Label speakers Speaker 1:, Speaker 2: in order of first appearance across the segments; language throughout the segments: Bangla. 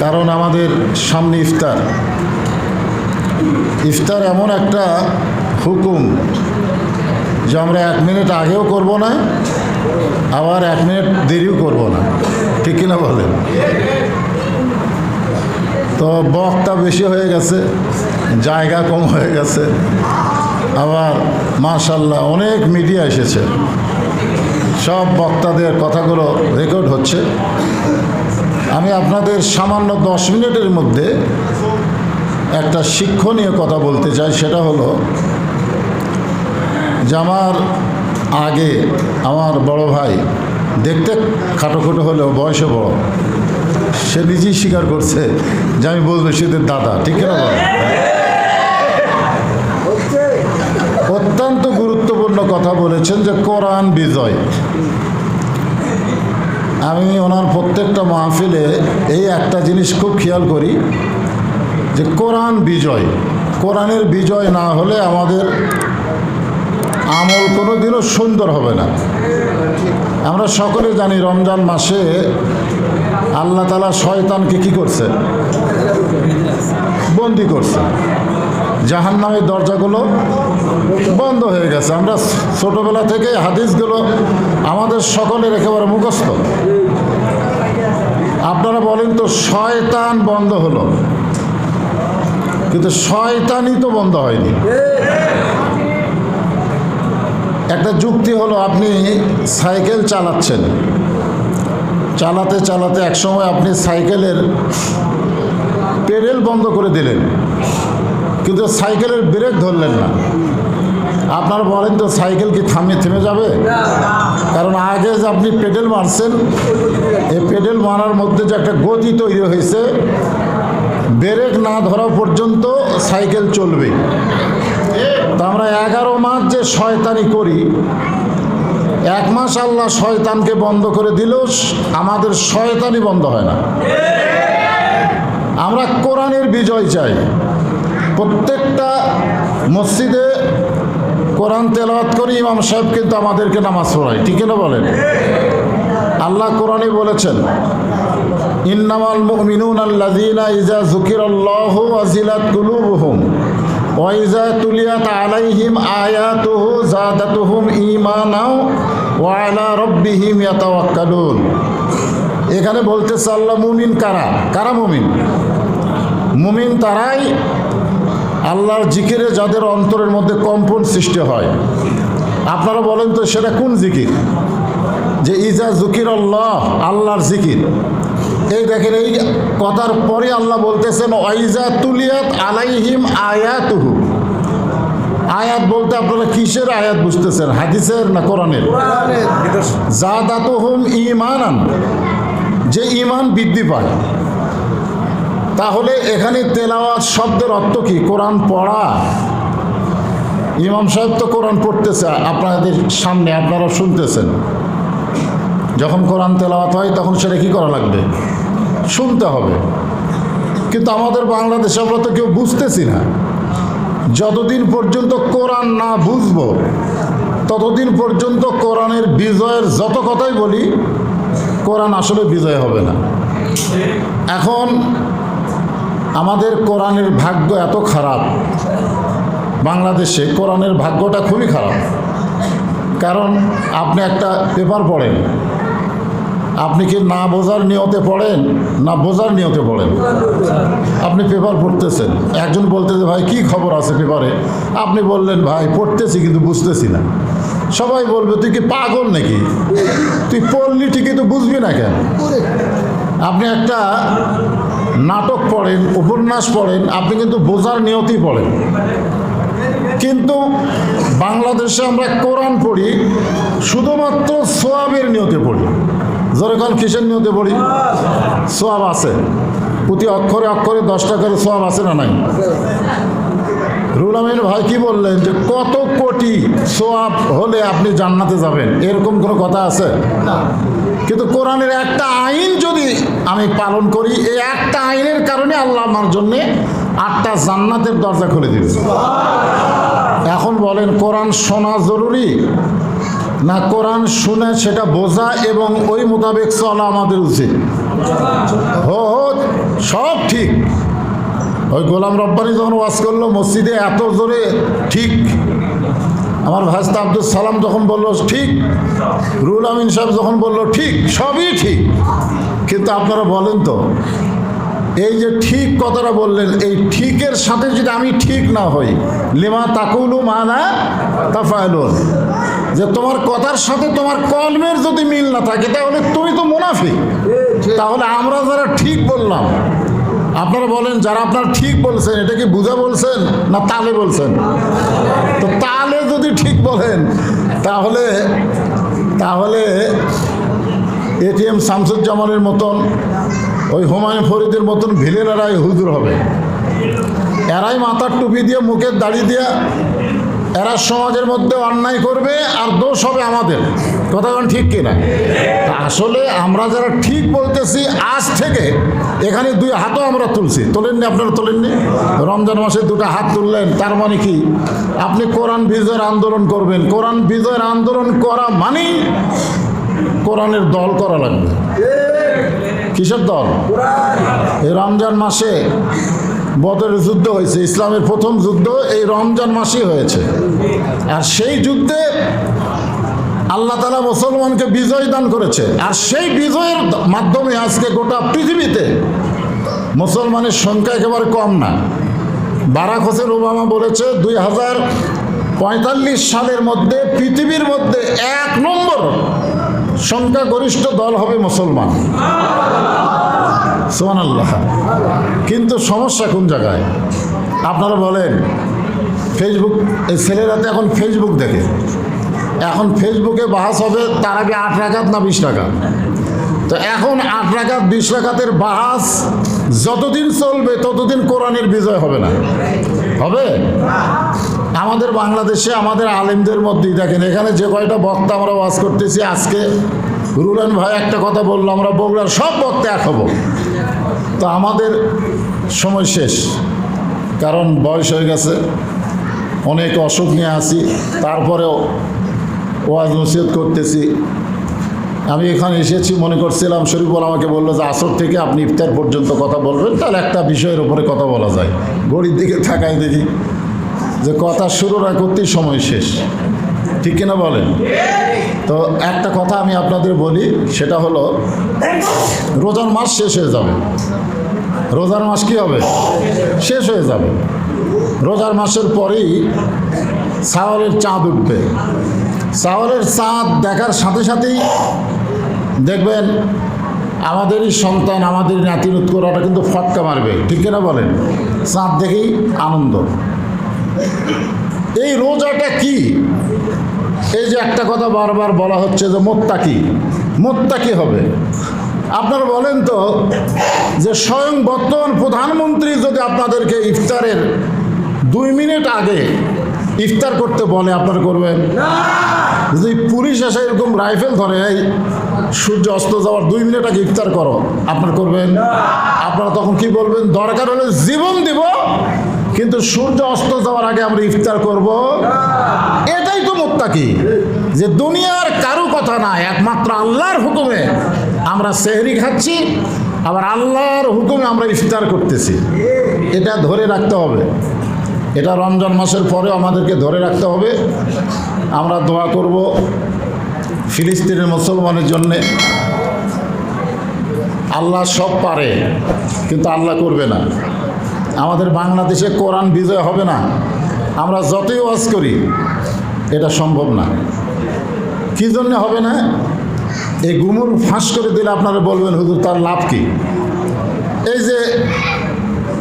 Speaker 1: কারণ আমাদের সামনে ইফতার। ইফতার এমন একটা হুকুম যে আমরা এক মিনিট আগেও করব না, আবার এক মিনিট দেরিও করব না। ঠিক কিনা বলেন? তো বকটা বেশি হয়ে গেছে, জায়গা কম হয়ে গেছে, আবার মাশাল্লাহ অনেক মিডিয়া এসেছে। সব বক্তাদের কথাগুলো রেকর্ড হচ্ছে। আমি আপনাদের সামান্য দশ মিনিটের মধ্যে একটা শিক্ষণীয় কথা বলতে চাই, সেটা হলো যে আমার আগে আমার বড় ভাই দেখতে খাটোখোটো হলেও বয়সে বড়, সে নিজেই স্বীকার করছে যে আমি বলব সেদের দাদা, ঠিক না অত্যন্ত গুরুত্বপূর্ণ কথা বলেছেন যে কোরআন বিজয়। আমি ওনার প্রত্যেকটা মাহফিলে এই একটা জিনিস খুব খেয়াল করি যে কোরআন বিজয়। কোরআনের বিজয় না হলে আমাদের আমল কোনো দিনও সুন্দর হবে না। আমরা সকলে জানি রমজান মাসে আল্লাহ তালা শয়তানকে কি করছে? বন্দি করছে। জাহান নামের দরজাগুলো বন্ধ হয়ে গেছে। আমরা ছোটবেলা থেকে হাদিসগুলো আমাদের সকলের একেবারে মুখস্থ। আপনারা বলেন তো, শয়তান বন্ধ হলো। কিন্তু শয়তানই তো বন্ধ হয়নি। একটা যুক্তি হলো, আপনি সাইকেল চালাচ্ছেন। চালাতে চালাতে একসময় আপনি সাইকেলের পেডেল বন্ধ করে দিলেন। কিন্তু সাইকেলের ব্রেক ধরলেন না। আপনারা বলেন তো সাইকেল কি থামে থেমে যাবে? কারণ আগে যে আপনি পেডেল মারছেন, এই পেডেল মারার মধ্যে যে একটা গতি তৈরি হয়েছে, ব্রেক না ধরা পর্যন্ত সাইকেল চলবে। তা আমরা এগারো মাস যে শয়তানি করি, এক মাস আল্লাহ শয়তানকে বন্ধ করে দিলেও আমাদের শয়তানি বন্ধ হয় না। আমরা কোরআনের বিজয় চাই। প্রত্যেকটা মসজিদে কোরআন তেলাওয়াত করি, ইমাম সাহেব কিন্তু আমাদেরকে নামাজ পড়ায়। ঠিক না বলেন? আল্লাহ কোরআনে বলেছেন, ইন্নামাল মুমিনুন আল্লাযীনা ইজা যুকিরাল্লাহু ওয়াজিলাত কুলুবুহুম ওয়া ইজা তুলিয়াত আলাইহিম আয়াতুহু যাদাতুহুম ঈমানাও ওয়া আলা রাব্বিহিম ইয়াতাওয়াক্কালুন। এখানে বলতেছে আল্লাহ মুমিন কারা? কারা মুমিন? মুমিন তারাই আল্লাহর জিকিরে যাদের অন্তরের মধ্যে কম্পন সৃষ্টি হয়। আপনারা বলেন তো সেটা কোন জিকির? যে ইজা জুকির আল্লাহ আল্লাহর জিকির। এই দেখেন এই কথার পরে আল্লাহ বলতেছেন ওয়াইজা তুলিয়াত আলাইহিম আয়াতুহু? আয়াত বলতে আপনারা কিসের আয়াত বুঝতেছেন? হাদিসের না কোরআনের? জাদাতুহুম ঈমানান। যে ইমান বৃদ্ধি পায়। তাহলে এখানে তেলাওয়াত শব্দের অর্থ কি? কোরআন পড়া? ইমাম সাহেব তো কোরআন পড়তেছে, আপনাদের সামনে আপনারা শুনতেছেন। যখন কোরআন তেলাওয়াত হয়, তখন সেটা কি করা লাগবে? শুনতে হবে। কিন্তু আমাদের বাংলাদেশে আমরা তো কেউ বুঝতেছি না। যতদিন পর্যন্ত কোরআন না বুঝব, ততদিন পর্যন্ত কোরআনের বিজয়ের যত কথাই বলি, কোরআন আসলে বিজয় হবে না। এখন আমাদের কোরআনের ভাগ্য এত খারাপ। বাংলাদেশে কোরআনের ভাগ্যটা খুবই খারাপ। কারণ আপনি একটা পেপার পড়েন। আপনি কি না বোঝার নিয়তে পড়েন, না বোঝার নিয়তে পড়েন? আপনি পেপার পড়তেছেন। একজন বলতেছে, ভাই, কি খবর আছে পেপারে? আপনি বললেন, ভাই, পড়তেছি কিন্তু বুঝতেছি না। সবাই বলবে, তুই কি পাগল নাকি? তুই পড়লি ঠিকই তো বুঝবি না কেন? আপনি একটা নাটক পড়েন, উপন্যাস পড়েন, আপনি কিন্তু বোঝার নিয়তেই পড়েন। কিন্তু বাংলাদেশে আমরা কোরআন পড়ি, শুধুমাত্র সোয়াবের নিয়তে পড়ি। যেরকম কিসের নিয়তে পড়ি? সোয়াব আছে। প্রতি অক্ষরে অক্ষরে দশটা করে সোয়াব আছে না নাই? রুল আমিন ভাই কি বললেন যে, কত কোটি সোয়াব হলে আপনি জান্নাতে যাবেন? এরকম কোনো কথা আছে? কিন্তু কোরআনের একটা আইন যদি আমি পালন করি, এই একটা আইনের কারণে আল্লাহ আমার জন্যে আটটা জান্নাতের দরজা খুলে দিবে এখন বলেন, কোরআন শোনা জরুরি? না কোরআন শুনে সেটা বোঝা এবং ওই মোতাবেক চলা আমাদের উচিত? হো হো, সব ওই গোলাম রব্বানি যখন ওয়াজ করল, মসজিদে এত জোরে ঠিক আমার ভাস্তা আব্দুল সালাম যখন বলল, ঠিক। রুল আমিন সাহেব যখন বলল, ঠিক, সবই ঠিক। কিন্তু আপনারা বলেন তো, এই যে ঠিক কথাটা বললেন, এই ঠিকের সাথে যদি আমি ঠিক না হই, লিমা তাকুলু মানা তাফায়লুন যে তোমার কথার সাথে তোমার কলমের যদি মিল না থাকে, তাহলে তুমি তো মুনাফিক। তাহলে আমরা যারা ঠিক বললাম আপনারা বলেন, যারা আপনার ঠিক বলছেন, এটা কি বুঝে বলছেন না তালে বলছেন? তো তালে যদি ঠিক বলেন, তাহলে তাহলে এটিএম শামসুজ্জামানের মতন, ওই হুমায়ুন ফরিদের মতন ভিলেনারাই হুজুর হবে। এরাই মাথার টুপি দিয়ে, মুখের দাড়ি দিয়ে এরা সমাজের মধ্যে অন্যায় করবে আর দোষ হবে আমাদের। কথা কোন ঠিক কিনা? আসলে আমরা যারা ঠিক বলতেছি, আজ থেকে এখানে দুই হাতও আমরা তুলছি। তোলেননি আপনারা তোলেননি? রমজান মাসে দুটো হাত তুললেন, তার মানে কি? আপনি কোরআন বিজয়ের আন্দোলন করবেন। কোরআন বিজয়ের আন্দোলন করা মানেই কোরআনের দল করা লাগবে। কিসের দল? এই রমজান মাসে বদরের যুদ্ধ হয়েছে, ইসলামের প্রথম যুদ্ধ এই রমজান মাসেই হয়েছে। আর সেই যুদ্ধে আল্লাহ তালা মুসলমানকে বিজয় দান করেছে। আর সেই বিজয়ের মাধ্যমে আজকে গোটা পৃথিবীতে মুসলমানের সংখ্যা একেবারে কম না। বারাক হোসেন ওবামা বলেছে, দুই হাজার পঁয়তাল্লিশ সালের মধ্যে পৃথিবীর মধ্যে এক নম্বর সংখ্যাগরিষ্ঠ দল হবে মুসলমান। সোমান আল্লাহ কিন্তু সমস্যা কোন জায়গায়? আপনারা বলেন ফেসবুক এই ছেলেরা তো এখন ফেসবুক দেখে। এখন ফেসবুকে বাহাস হবে, তার আগে আট রাখাত না বিশ টাকা তো এখন আট রাখাত বিশ রাখাতের বাহাস যতদিন চলবে, ততদিন কোরআনের বিজয় হবে না। হবে? আমাদের বাংলাদেশে আমাদের আলেমদের মধ্যেই দেখেন, এখানে যে কয়টা বক্তা আমরা ওয়াজ করতেছি, আজকে রুলান ভাই একটা কথা বলল, আমরা বগুড়ার সব বক্তা এক হব। তো আমাদের সময় শেষ। কারণ বয়স হয়ে গেছে। অনেক অসুখ নিয়ে আসি তারপরেও ওয়াজ নসিহত করতেছি। আমি এখানে এসেছি, মনে করছিলাম শরীফুল আমাকে বলল যে, আসর থেকে আপনি ইফতার পর্যন্ত কথা বলবেন। তাহলে একটা বিষয়ের উপরে কথা বলা যায়। ঘড়ির দিকে থাকায় দেখি যে, কথা শুরু না করতেই সময় শেষ। ঠিক কিনা বলেন? তো একটা কথা আমি আপনাদের বলি, সেটা হলো, রোজার মাস শেষ হয়ে যাবে। রোজার মাস কি হবে? শেষ হয়ে যাবে। রোজার মাসের পরেই সাওয়ালের চাঁদ উঠবে। সাওয়ালের চাঁদ দেখার সাথে সাথেই দেখবেন, আমাদেরই সন্তান, আমাদের নাতিনুত করাটা কিন্তু ফটকা মারবে। ঠিক কিনা বলেন? চাঁদ দেখেই আনন্দ। এই রোজাটা কি? এই যে একটা কথা বারবার বলা হচ্ছে যে মোত্তাকি মোত্তাকি হবে। আপনারা বলেন তো যে স্বয়ং বর্তমান প্রধানমন্ত্রী যদি আপনাদেরকে ইফতারের দুই মিনিট আগে ইফতার করতে বলে আপনারা করবেন? যদি পুলিশ এসে এরকম রাইফেল ধরে এই সূর্য অস্ত যাওয়ার দুই মিনিট আগে ইফতার করো আপনারা করবেন? আপনারা তখন কি বলবেন? দরকার হলে জীবন দিব কিন্তু সূর্য অস্ত যাওয়ার আগে আমরা ইফতার করব? তো মোত্তাকি যে দুনিয়ার কারও কথা না, একমাত্র আল্লাহর হুকুমে আমরা সেহরি খাচ্ছি, আবার আল্লাহর হুকুমে আমরা ইফতার করতেছি। এটা ধরে রাখতে হবে। এটা রমজান মাসের পরেও আমাদেরকে ধরে রাখতে হবে। আমরা দোয়া করব ফিলিস্তিনের মুসলমানের জন্যে। আল্লাহ সব পারে, কিন্তু আল্লাহ করবে না। আমাদের বাংলাদেশে কোরআন বিজয় হবে না। আমরা যতই ওয়াজ করি এটা সম্ভব না। কী জন্য হবে না? এই গুমুর ফাঁস করে দিলে আপনারা বলবেন, হুজুর, তার লাভ কি? এই যে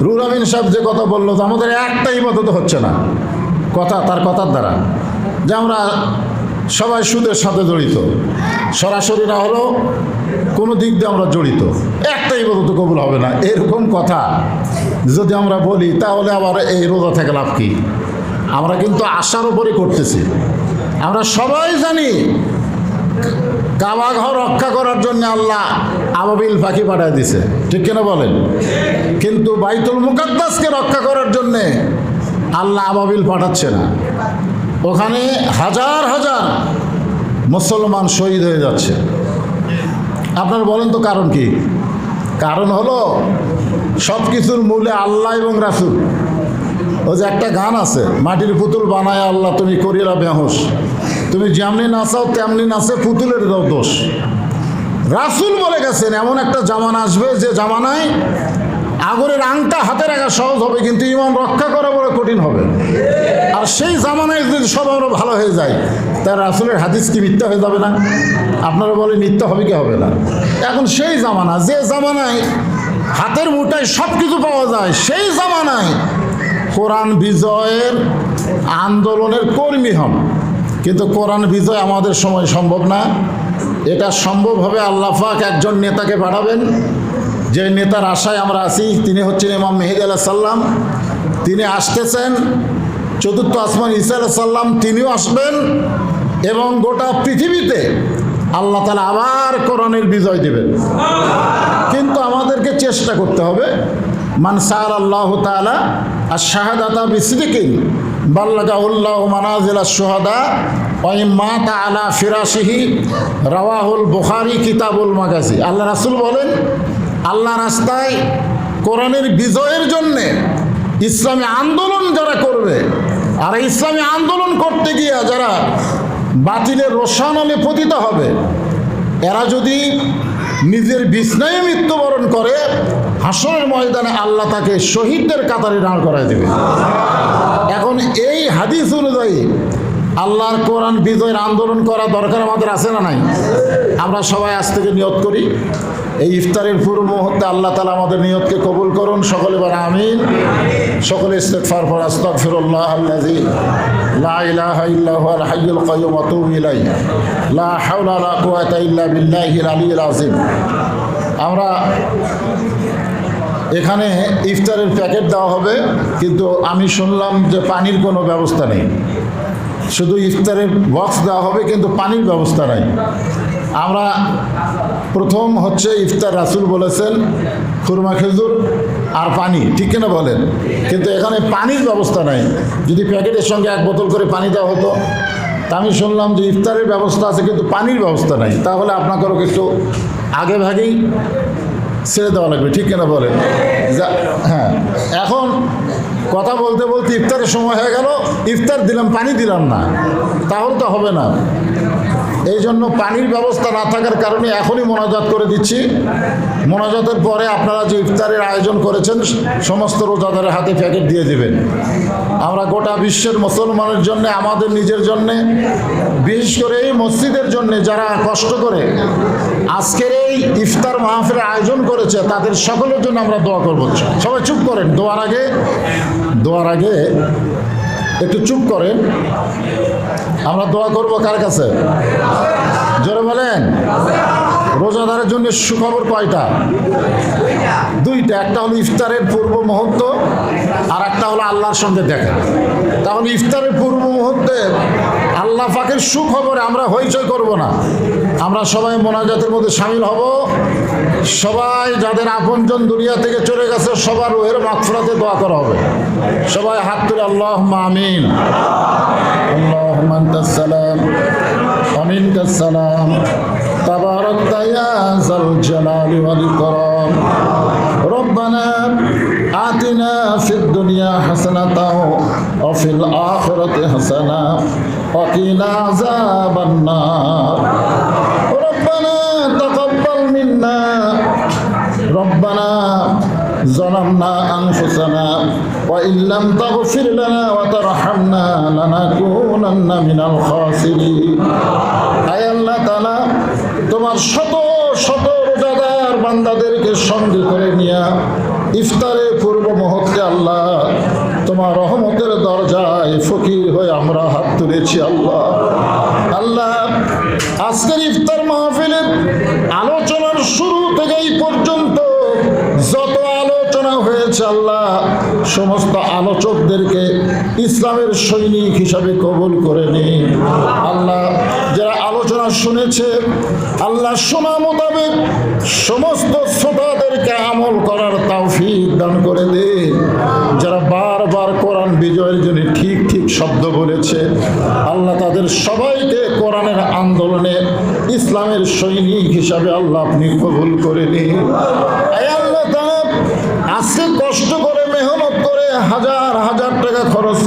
Speaker 1: রুল আমিন সাহেব যে কথা বলল যে আমাদের একটা ইবাদত হচ্ছে না। কথা, তার কথার দ্বারা। যে আমরা সবাই সুদের সাথে জড়িত, সরাসরি না হলেও কোনো দিক দিয়ে আমরা জড়িত। একটা ইবাদত কবুল হবে না। এরকম কথা যদি আমরা বলি, তাহলে আবার এই রোজা থেকে লাভ কি? আমরা কিন্তু আশার উপরে করতেছি। আমরা সবাই জানি কাবা ঘর রক্ষা করার জন্য আল্লাহ আবাবিল পাখি পাঠিয়ে দিছে ঠিক কিনা বলেন? কিন্তু বাইতুল মুকাদ্দাসকে রক্ষা করার জন্যে আল্লাহ আবাবিল পাঠাচ্ছে না। ওখানে হাজার হাজার মুসলমান শহীদ হয়ে যাচ্ছে। আপনারা বলেন তো কারণ কি? কারণ হলো সব কিছুর মূলে আল্লাহ এবং রাসুল। ওই যে একটা গান আছে, মাটির পুতুল বানায় আল্লাহ, তুমি করিলা বেহস। তুমি যেমনি নাচাও, তেমনি নাচে পুতুলের দাও দোষ। রাসুল বলে গেছেন, এমন একটা জামানা আসবে যে জামানায় আগরের আংটা হাতে রাখা সহজ হবে, কিন্তু ইমান রক্ষা করা বড় কঠিন হবে। আর সেই জামানায় যদি সব আমরা ভালো হয়ে যায় তার রাসুলের হাদিস কি মিথ্যা হয়ে যাবে না? আপনারা বলে মিথ্যা হবে কি হবে না? এখন সেই জামানা, যে জামানায় হাতের মুঠায় সব কিছু পাওয়া যায়, সেই জামানায় কোরআন বিজয়ের আন্দোলনের কর্মী হন কিন্তু কোরআন বিজয় আমাদের সময় সম্ভব না। এটা সম্ভব হবে আল্লাহ পাক একজন নেতাকে পাঠাবেন যে নেতার আশায় আমরা আছি, তিনি হচ্ছেন ইমাম মেহেদ আলাহ সাল্লাম তিনি আসতেছেন, চতুর্থ আসমান ইসা আলাহ সাল্লাম তিনিও আসবেন এবং গোটা পৃথিবীতে আল্লাহ তালা আবার কোরআনের বিজয় দেবেন। কিন্তু আমাদেরকে চেষ্টা করতে হবে মানসার আল্লাহ তালা আর শাহাদাতা বিসিদিকিন, বাল্লাগা উল্লাহ মানাজিলা সোহাদা ওই মা আলা ফিরাসিহি রাওয়াহুল বুখারি কিতাবুল মাগাজি। আল্লাহ রাসুল বলেন, আল্লাহ রাস্তায় কোরআনের বিজয়ের জন্যে ইসলামী আন্দোলন যারা করবে, আর ইসলামী আন্দোলন করতে গিয়ে যারা বাতিলের রোশানলে পতিত হবে, এরা যদি নিজের বিছনায় মৃত্যুবরণ করে হাসনের ময়দানে আল্লাহ তাকে শহীদদের কাতারে দাঁড় করায় দেবে। এখন এই হাদিস অনুযায়ী আল্লাহর কোরআন বিজয়ের আন্দোলন করা দরকার আমাদের আছে না নাই? আমরা সবাই আজ থেকে নিয়ত করি। এই ইফতারের পূর্ব মুহূর্তে আল্লাহ তালা আমাদের নিয়তকে কবুল করুন। সকলে বার আমিন। সকলে ইস্তেকফার পর আস্তাগফিরুল্লাহ আল্লাযী লা লা হাওলা আমরা এখানে ইফতারের প্যাকেট দেওয়া হবে, কিন্তু আমি শুনলাম যে পানির কোনো ব্যবস্থা নেই। শুধু ইফতারের বক্স দেওয়া হবে, কিন্তু পানির ব্যবস্থা নাই। আমরা প্রথম হচ্ছে ইফতার রাসুল বলেছেন, খুরমা খেজুর আর পানি, ঠিক কিনা বলেন? কিন্তু এখানে পানির ব্যবস্থা নাই। যদি প্যাকেটের সঙ্গে এক বোতল করে পানি দেওয়া হতো, তা আমি শুনলাম যে ইফতারের ব্যবস্থা আছে, কিন্তু পানির ব্যবস্থা নাই। তাহলে আপনাকেও একটু আগে ভাগেই ছেড়ে দেওয়া লাগবে, ঠিক কিনা বলেন? যা- হ্যাঁ। এখন কথা বলতে বলতে ইফতারের সময় হয়ে গেল, ইফতার দিলাম, পানি দিলাম না। তাহলে তো হবে না। এই জন্য পানির ব্যবস্থা না থাকার কারণে এখনই মোনাজাত করে দিচ্ছি। মোনাজাতের পরে আপনারা যে ইফতারের আয়োজন করেছেন, সমস্ত রোজাদারের হাতে প্যাকেট দিয়ে দেবেন। আমরা গোটা বিশ্বের মুসলমানের জন্য, আমাদের নিজের জন্যে, বিশেষ করে এই মসজিদের জন্য যারা কষ্ট করে আজকের এই ইফতার মাহফিলের আয়োজন করেছে, তাদের সকলের জন্য আমরা দোয়া করব। সবাই চুপ করেন, দোয়ার আগে দোয়ার আগে একটু চুপ করেন। আমরা দোয়া করব কার কাছে? জোরে বলেন। রোজাদারের জন্য সুখবর কয়টা? দুইটা। একটা হলো ইফতারের পূর্ব মুহূর্ত, আর একটা হলো আল্লাহর সঙ্গে দেখা। তাহলে ইফতারের পূর্ব মুহূর্তে আল্লাহ পাকের সুখবরে আমরা হইচই করব না। আমরা সবাই মোনাজাতের মধ্যে সামিল হব। সবাই যাদের আপনজন দুনিয়া থেকে চলে গেছে, সবার ওয়ের মাকফরাতে দোয়া করা হবে। সবাই হাত তুলে আল্লাহ মামিন আল্লাহ সালাম আমিন সালাম। تباركت يا ذا الجلال والإكرام ربنا آتنا في الدنيا حسنة وفي الآخرة حسنة وقنا عذاب النار ربنا تقبل منا ربنا ظلمنا أنفسنا وإن لم تغفر لنا وترحمنا لنكونن من الخاسرين তোমার শত শত রোজাদার বান্দাদেরকে সঙ্গে করে নিয়া ইফতারে পূর্ব মুহূর্তে আল্লাহ তোমার রহমতের দরজায় ফকির হয়ে আমরা হাত তুলেছি আল্লাহ। আল্লাহ, আজকের ইফতার মাহফিলের আলোচনার শুরু থেকে এই পর্যন্ত যত আলোচনা হয়েছে আল্লাহ, সমস্ত আলোচকদেরকে ইসলামের সৈনিক হিসাবে কবুল করে নিন। আল্লাহ, যারা শুনেছে, আল্লাহ শোনা মোতাবেক সমস্ত শ্রোতাদেরকে আমল করার তৌফিক দান করে দিন যারা বারবার কোরআন বিজয়ের জন্য ঠিক ঠিক শব্দ বলেছে, আল্লাহ তাদের সবাইকে কোরআনের আন্দোলনে ইসলামের সৈনিক হিসাবে আল্লাহ আপনি কবুল করে নিন। করে আল্লাহ করে হাজার হাজার টাকা খরচ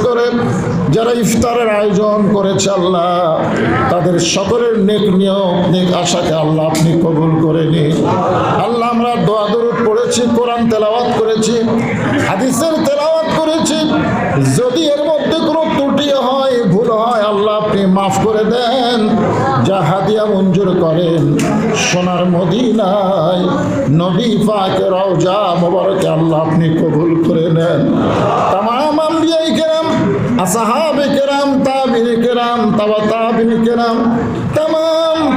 Speaker 1: যারা ইফতারের আয়োজন করেছে আল্লাহ, তাদের সকলের নেক নিয়ম, নেক আশাকে আল্লাহ আপনি কবুল করে নিন। আল্লাহ, আমরা দোয়া পড়েছি, কোরআন তেলাওয়াত করেছি, হাদিসের তেলাওয়াত করেছি। যদি এর মধ্যে কোনো ত্রুটি হয়, ভুল হয়, আল্লাহ আপনি মাফ করে দেন। যা হাদিয়া মঞ্জুর করেন। সোনার মদিনায় নবী পাকে রওজা মোবারকে আল্লাহ আপনি কবুল করে নেন। তামাম আম্বিয়াই কেরাম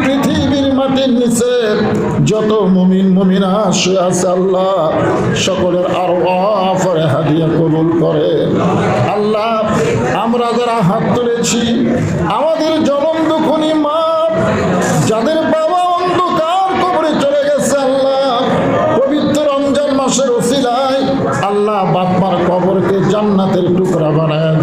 Speaker 1: পৃথিবীর মাটির নিচে যত মুমিন, মুমিনা শুয়ে আছে আল্লাহ, সকলের আরও অফরে হাদিয়া কবুল করে। আল্লাহ, আমরা যারা হাত তুলেছি, আমাদের জনম দুখনি মা যাদের বাবা কবরে চলে গেছে আল্লাহ, পবিত্র রমজান মাসের আল্লাহ বাপমার কবরকে জান্নাতের টুকরা বানায়